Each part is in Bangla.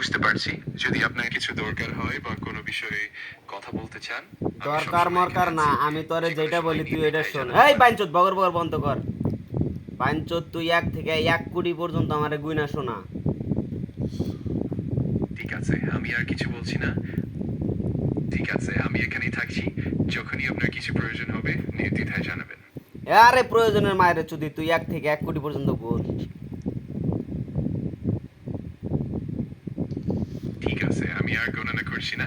বুঝতে পারছি। যদি আপনার কিছু দরকার হয় বা কোনো বিষয়ে কথা বলতে চান দরকার মরকার না আমি তোরে যেটা বলি তুই এটা শোন। এই বাইঞ্চোত বগর বগর বন্ধ কর। বাইঞ্চোত তুই এক থেকে এক কোটি পর্যন্ত আমারে গুইনা শোনা। ঠিক আছে আমি আর কিছু বলছি না। ঠিক আছে আমি এখানেই থাকছি। যখনই আপনার কিছু প্রয়োজন হবে নির্দ্বিধায় জানাবেন। আরে প্রয়োজনের মায়ের চুদি তুই এক থেকে এক কোটি পর্যন্ত গুণ ঠিক আছে আমি করছি না।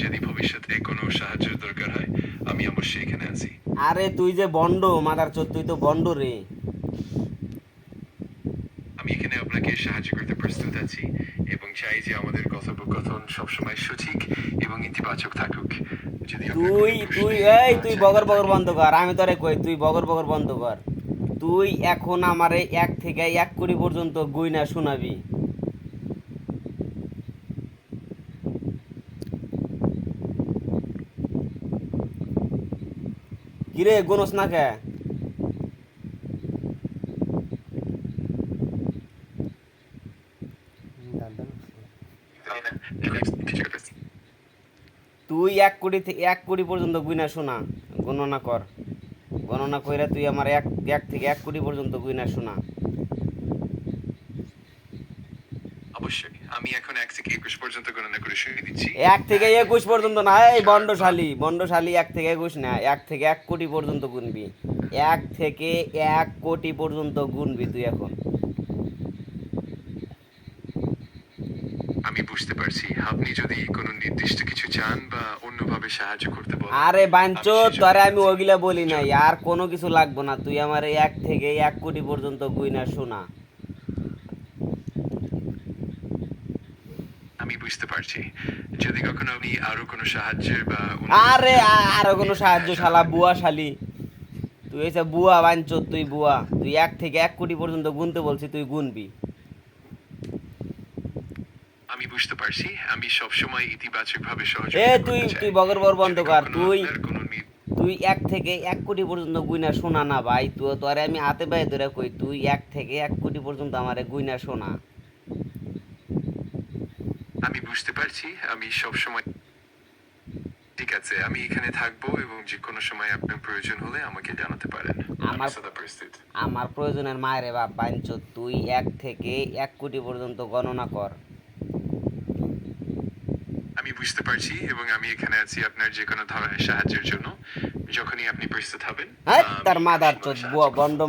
যদি ভবিষ্যতে কোনো সাহায্যের দরকার হয় আমি অবশ্যই এখানে আছি। আরে তুই যে বন্ড মাদার চোদ তুই তো বন্ড রে। আমি এখানে আপনাকে সাহায্য করতে প্রস্তুত আছি এবং চাই যে আমাদের কথোপকথন সবসময় সঠিক এবং ইতিবাচক থাকুক। যদি তুই তুই এই তুই বগর বগর বন্ধ কর। আমি তোরে কই তুই বগর বগর বন্ধ কর। তুই এখন আমারে এক থেকে এক কোটি পর্যন্ত গুইনা শোনাবি। কিরে গুনস না কে? তুই এক কোটি থেকে এক কোটি পর্যন্ত গুইনা শোনা, গণনা কর। গণনা কইরা তুই আমার এক এক থেকে এক কোটি পর্যন্ত গুইনা শোনা। অবশ্যই। আমি এখন এক থেকে একুশ পর্যন্ত গণনা করে শুনে দিচ্ছি। এক থেকে একুশ পর্যন্ত না এই বন্ডশালী বন্ডশালী এক থেকে একুশ না এক থেকে এক কোটি পর্যন্ত গুনবি। এক থেকে এক কোটি পর্যন্ত গুনবি তুই এখন। আমি বুঝতে পারছি আপনি যদি কোনো নির্দিষ্ট কিছু চান বা অন্যভাবে সাহায্য করতে বলেন আরে বাঞ্চো তোরে আমি। ওগুলা বলি নাই আর কোনো কিছু লাগবো না তুই আমার এক থেকে এক কোটি পর্যন্ত গুইনা শোনা। আমি বুঝতে পারছি। যদি কখনো আপনি আরও কোনো সাহায্যের বা আরে আরও কোনো সাহায্য শালা বুয়া শালি। তুই এসে বুয়া বাঞ্চ তুই বুয়া। তুই এক থেকে এক কোটি পর্যন্ত গুনতে বলছি তুই গুনবি। আমি বুঝতে পারছি। আমি সব সময় ইতিবাচক ভাবে এ তুই তুই বগর বগর বন্ধ কর তুই তুই এক থেকে এক কোটি পর্যন্ত গুইনা শোনা না ভাই। তুই তোরে আমি হাতে পায়ে ধরে কই তুই এক থেকে এক কোটি পর্যন্ত আমারে গুইনা শোনা। আমি বুঝতে পারছি আমি সব সময় ঠিক আছে আমি এখানে থাকব এবং যে কোনো সময় আপনার প্রয়োজন হলে আমাকে জানাতে পারেন। আমার- সদা প্রস্তুত। আমার প্রয়োজনের মায়েরে বাপ বাঞ্চ তুই এক থেকে এক কোটি পর্যন্ত গণনা কর। আমি বুঝতে পারছি এবং আমি এখানে আছি আপনার যে কোনো ধরনের সাহায্যের জন্য। যখনই আপনি প্রস্তুত হবেন হ্যাঁ তার মাদার চোদ। বন্ড